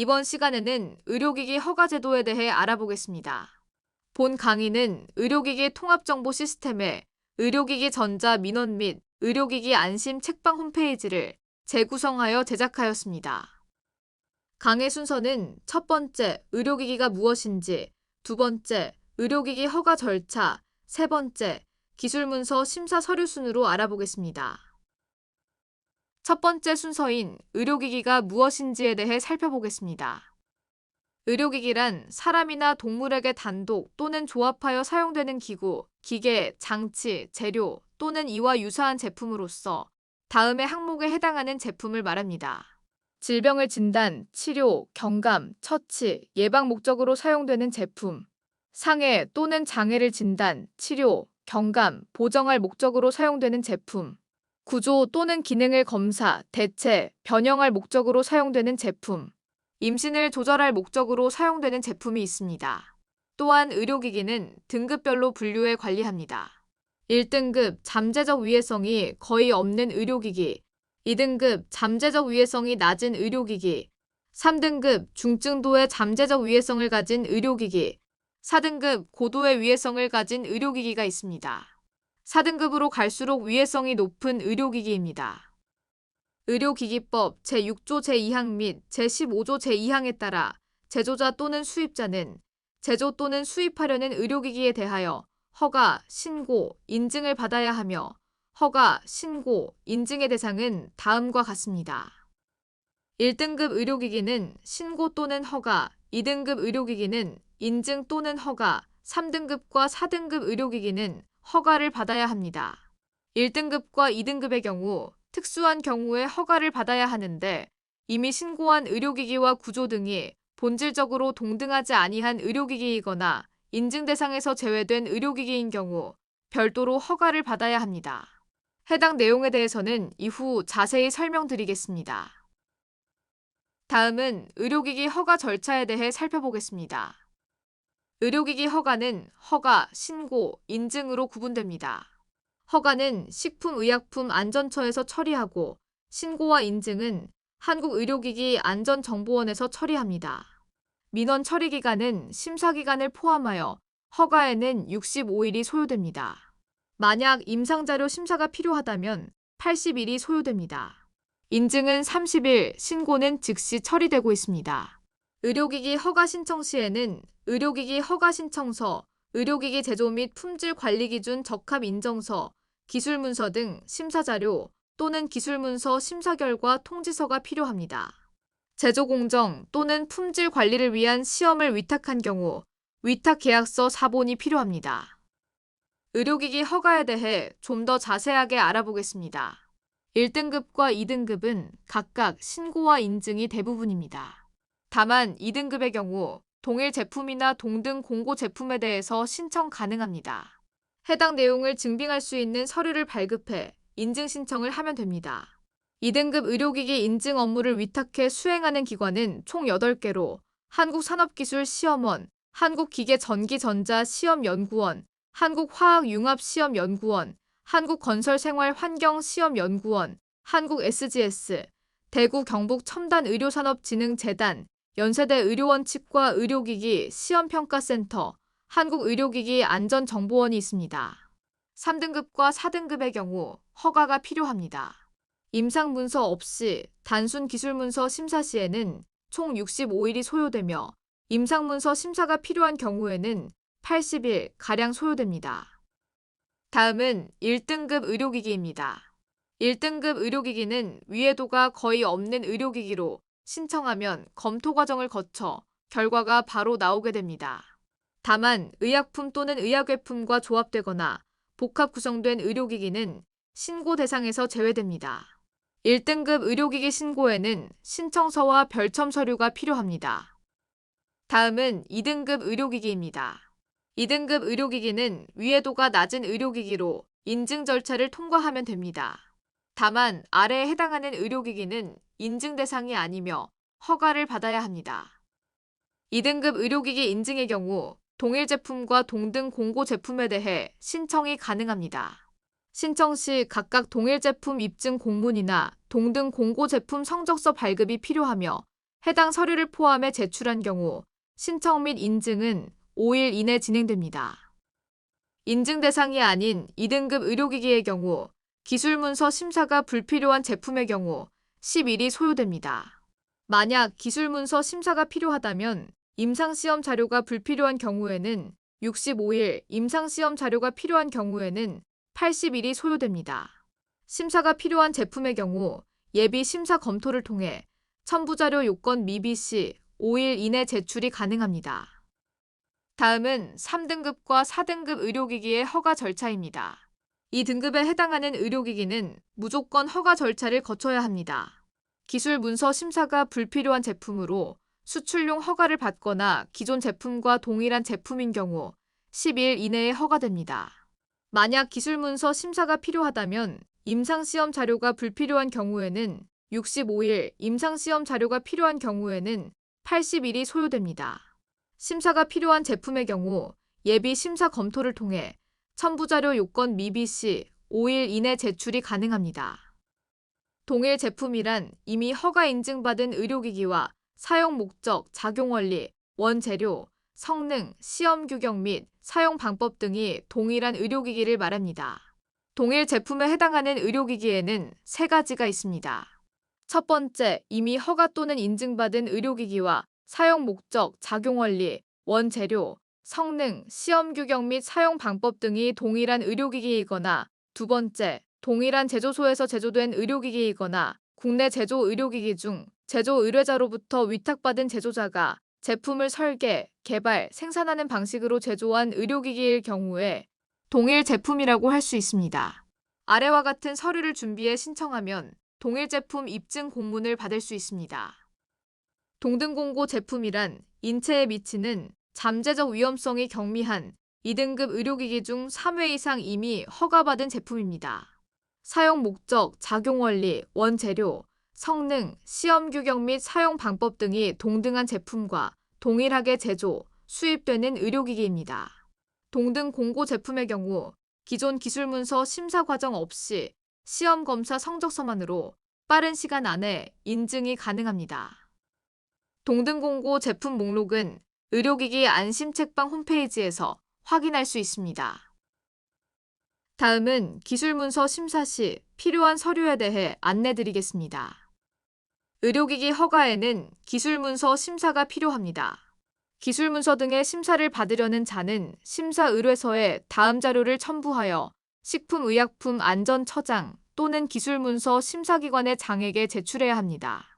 이번 시간에는 의료기기 허가 제도에 대해 알아보겠습니다. 본 강의는 의료기기 통합정보 시스템의 의료기기 전자 민원 및 의료기기 안심 책방 홈페이지를 재구성하여 제작하였습니다. 강의 순서는 첫 번째, 의료기기가 무엇인지, 두 번째, 의료기기 허가 절차, 세 번째, 기술문서 심사 서류 순으로 알아보겠습니다. 첫 번째 순서인 의료기기가 무엇인지에 대해 살펴보겠습니다. 의료기기란 사람이나 동물에게 단독 또는 조합하여 사용되는 기구, 기계, 장치, 재료 또는 이와 유사한 제품으로서 다음의 항목에 해당하는 제품을 말합니다. 질병을 진단, 치료, 경감, 처치, 예방 목적으로 사용되는 제품, 상해 또는 장애를 진단, 치료, 경감, 보정할 목적으로 사용되는 제품, 구조 또는 기능을 검사, 대체, 변형할 목적으로 사용되는 제품, 임신을 조절할 목적으로 사용되는 제품이 있습니다. 또한 의료기기는 등급별로 분류해 관리합니다. 1등급 잠재적 위해성이 거의 없는 의료기기, 2등급 잠재적 위해성이 낮은 의료기기, 3등급 중증도의 잠재적 위해성을 가진 의료기기, 4등급 고도의 위해성을 가진 의료기기가 있습니다. 4등급으로 갈수록 위해성이 높은 의료기기입니다. 의료기기법 제6조 제2항 및 제15조 제2항에 따라 제조자 또는 수입자는 제조 또는 수입하려는 의료기기에 대하여 허가, 신고, 인증을 받아야 하며 허가, 신고, 인증의 대상은 다음과 같습니다. 1등급 의료기기는 신고 또는 허가, 2등급 의료기기는 인증 또는 허가, 3등급과 4등급 의료기기는 허가를 받아야 합니다. 1등급과 2등급의 경우 특수한 경우에 허가를 받아야 하는데 이미 신고한 의료기기와 구조 등이 본질적으로 동등하지 아니한 의료기기이거나 인증 대상에서 제외된 의료기기인 경우 별도로 허가를 받아야 합니다. 해당 내용에 대해서는 이후 자세히 설명드리겠습니다. 다음은 의료기기 허가 절차에 대해 살펴보겠습니다. 의료기기 허가는 허가, 신고, 인증으로 구분됩니다. 허가는 식품의약품 안전처에서 처리하고 신고와 인증은 한국의료기기 안전정보원에서 처리합니다. 민원 처리 기간은 심사 기간을 포함하여 허가에는 65일이 소요됩니다. 만약 임상자료 심사가 필요하다면 80일이 소요됩니다. 인증은 30일, 신고는 즉시 처리되고 있습니다. 의료기기 허가 신청 시에는 의료기기 허가 신청서, 의료기기 제조 및 품질 관리 기준 적합 인정서, 기술문서 등 심사자료 또는 기술문서 심사 결과 통지서가 필요합니다. 제조 공정 또는 품질 관리를 위한 시험을 위탁한 경우 위탁 계약서 사본이 필요합니다. 의료기기 허가에 대해 좀 더 자세하게 알아보겠습니다. 1등급과 2등급은 각각 신고와 인증이 대부분입니다. 다만 2등급의 경우 동일 제품이나 동등 공고 제품에 대해서 신청 가능합니다. 해당 내용을 증빙할 수 있는 서류를 발급해 인증 신청을 하면 됩니다. 2등급 의료기기 인증 업무를 위탁해 수행하는 기관은 총 8개로 한국산업기술시험원, 한국기계전기전자시험연구원, 한국화학융합시험연구원, 한국건설생활환경시험연구원, 한국SGS, 대구 경북 첨단의료산업진흥재단, 연세대 의료원칙과 의료기기 시험평가센터, 한국의료기기 안전정보원이 있습니다. 3등급과 4등급의 경우 허가가 필요합니다. 임상 문서 없이 단순 기술 문서 심사 시에는 총 65일이 소요되며 임상 문서 심사가 필요한 경우에는 80일 가량 소요됩니다. 다음은 1등급 의료기기입니다. 1등급 의료기기는 위해도가 거의 없는 의료기기로 신청하면 검토 과정을 거쳐 결과가 바로 나오게 됩니다. 다만 의약품 또는 의약외품과 조합되거나 복합 구성된 의료기기는 신고 대상에서 제외됩니다. 1등급 의료기기 신고에는 신청서와 별첨 서류가 필요합니다. 다음은 2등급 의료기기입니다. 2등급 의료기기는 위해도가 낮은 의료기기로 인증 절차를 통과하면 됩니다. 다만 아래에 해당하는 의료기기는 인증 대상이 아니며 허가를 받아야 합니다. 2등급 의료기기 인증의 경우 동일 제품과 동등 공고 제품에 대해 신청이 가능합니다. 신청 시 각각 동일 제품 입증 공문이나 동등 공고 제품 성적서 발급이 필요하며 해당 서류를 포함해 제출한 경우 신청 및 인증은 5일 이내 진행됩니다. 인증 대상이 아닌 2등급 의료기기의 경우 기술문서 심사가 불필요한 제품의 경우 10일이 소요됩니다. 만약 기술문서 심사가 필요하다면 임상시험 자료가 불필요한 경우에는 65일, 임상시험 자료가 필요한 경우에는 80일이 소요됩니다. 심사가 필요한 제품의 경우 예비 심사 검토를 통해 첨부자료 요건 미비 시 5일 이내 제출이 가능합니다. 다음은 3등급과 4등급 의료기기의 허가 절차입니다. 이 등급에 해당하는 의료기기는 무조건 허가 절차를 거쳐야 합니다. 기술 문서 심사가 불필요한 제품으로 수출용 허가를 받거나 기존 제품과 동일한 제품인 경우 10일 이내에 허가됩니다. 만약 기술 문서 심사가 필요하다면 임상시험 자료가 불필요한 경우에는 65일, 임상시험 자료가 필요한 경우에는 80일이 소요됩니다. 심사가 필요한 제품의 경우 예비 심사 검토를 통해 첨부자료 요건 미비 시 5일 이내 제출이 가능합니다. 동일 제품이란 이미 허가 인증받은 의료기기와 사용 목적, 작용 원리, 원재료, 성능, 시험 규격 및 사용 방법 등이 동일한 의료기기를 말합니다. 동일 제품에 해당하는 의료기기에는 세 가지가 있습니다. 첫 번째, 이미 허가 또는 인증받은 의료기기와 사용 목적, 작용 원리, 원재료, 성능, 시험 규격 및 사용 방법 등이 동일한 의료기기이거나 두 번째, 동일한 제조소에서 제조된 의료기기이거나 국내 제조 의료기기 중 제조 의뢰자로부터 위탁받은 제조자가 제품을 설계, 개발, 생산하는 방식으로 제조한 의료기기일 경우에 동일 제품이라고 할 수 있습니다. 아래와 같은 서류를 준비해 신청하면 동일 제품 입증 공문을 받을 수 있습니다. 동등공고 제품이란 인체에 미치는 잠재적 위험성이 경미한 2등급 의료기기 중 3회 이상 이미 허가받은 제품입니다. 사용 목적, 작용 원리, 원재료, 성능, 시험 규격 및 사용 방법 등이 동등한 제품과 동일하게 제조, 수입되는 의료기기입니다. 동등 공고 제품의 경우 기존 기술문서 심사 과정 없이 시험 검사 성적서만으로 빠른 시간 안에 인증이 가능합니다. 동등 공고 제품 목록은 의료기기 안심책방 홈페이지에서 확인할 수 있습니다. 다음은 기술문서 심사 시 필요한 서류에 대해 안내 드리겠습니다. 의료기기 허가에는 기술문서 심사가 필요합니다. 기술문서 등의 심사를 받으려는 자는 심사 의뢰서에 다음 자료를 첨부하여 식품의약품 안전처장 또는 기술문서 심사기관의 장에게 제출해야 합니다.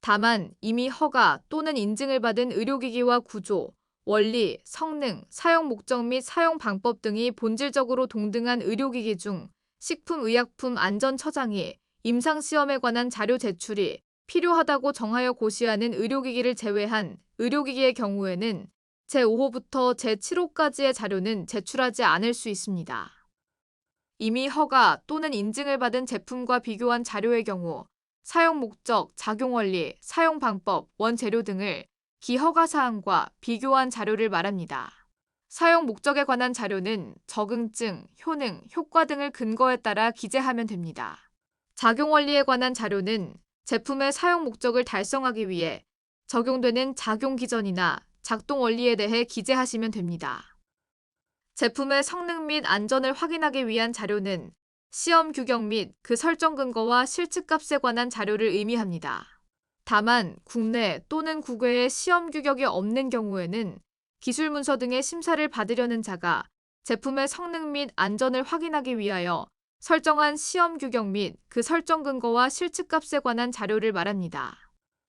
다만 이미 허가 또는 인증을 받은 의료기기와 구조, 원리, 성능, 사용 목적 및 사용 방법 등이 본질적으로 동등한 의료기기 중 식품의약품 안전처장이 임상시험에 관한 자료 제출이 필요하다고 정하여 고시하는 의료기기를 제외한 의료기기의 경우에는 제5호부터 제7호까지의 자료는 제출하지 않을 수 있습니다. 이미 허가 또는 인증을 받은 제품과 비교한 자료의 경우 사용 목적, 작용 원리, 사용 방법, 원재료 등을 기허가 사항과 비교한 자료를 말합니다. 사용 목적에 관한 자료는 적응증, 효능, 효과 등을 근거에 따라 기재하면 됩니다. 작용 원리에 관한 자료는 제품의 사용 목적을 달성하기 위해 적용되는 작용 기전이나 작동 원리에 대해 기재하시면 됩니다. 제품의 성능 및 안전을 확인하기 위한 자료는 시험 규격 및 그 설정 근거와 실측값에 관한 자료를 의미합니다. 다만 국내 또는 국외에 시험 규격이 없는 경우에는 기술 문서 등의 심사를 받으려는 자가 제품의 성능 및 안전을 확인하기 위하여 설정한 시험 규격 및 그 설정 근거와 실측값에 관한 자료를 말합니다.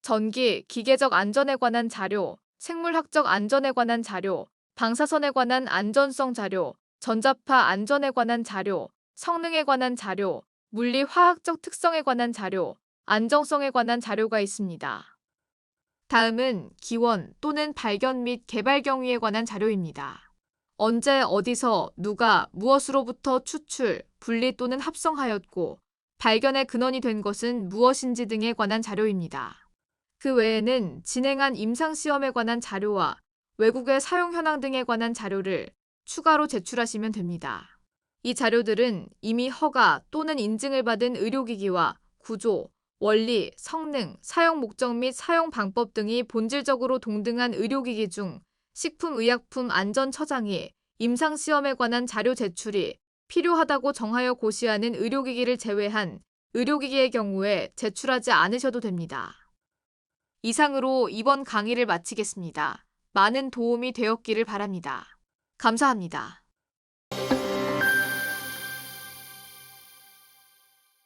전기, 기계적 안전에 관한 자료, 생물학적 안전에 관한 자료, 방사선에 관한 안전성 자료, 전자파 안전에 관한 자료, 성능에 관한 자료, 물리 화학적 특성에 관한 자료, 안정성에 관한 자료가 있습니다. 다음은 기원 또는 발견 및 개발 경위에 관한 자료입니다. 언제 어디서 누가 무엇으로부터 추출, 분리 또는 합성하였고 발견의 근원이 된 것은 무엇인지 등에 관한 자료입니다. 그 외에는 진행한 임상시험에 관한 자료와 외국의 사용 현황 등에 관한 자료를 추가로 제출하시면 됩니다. 이 자료들은 이미 허가 또는 인증을 받은 의료기기와 구조, 원리, 성능, 사용 목적 및 사용 방법 등이 본질적으로 동등한 의료기기 중 식품의약품 안전처장이 임상시험에 관한 자료 제출이 필요하다고 정하여 고시하는 의료기기를 제외한 의료기기의 경우에 제출하지 않으셔도 됩니다. 이상으로 이번 강의를 마치겠습니다. 많은 도움이 되었기를 바랍니다. 감사합니다.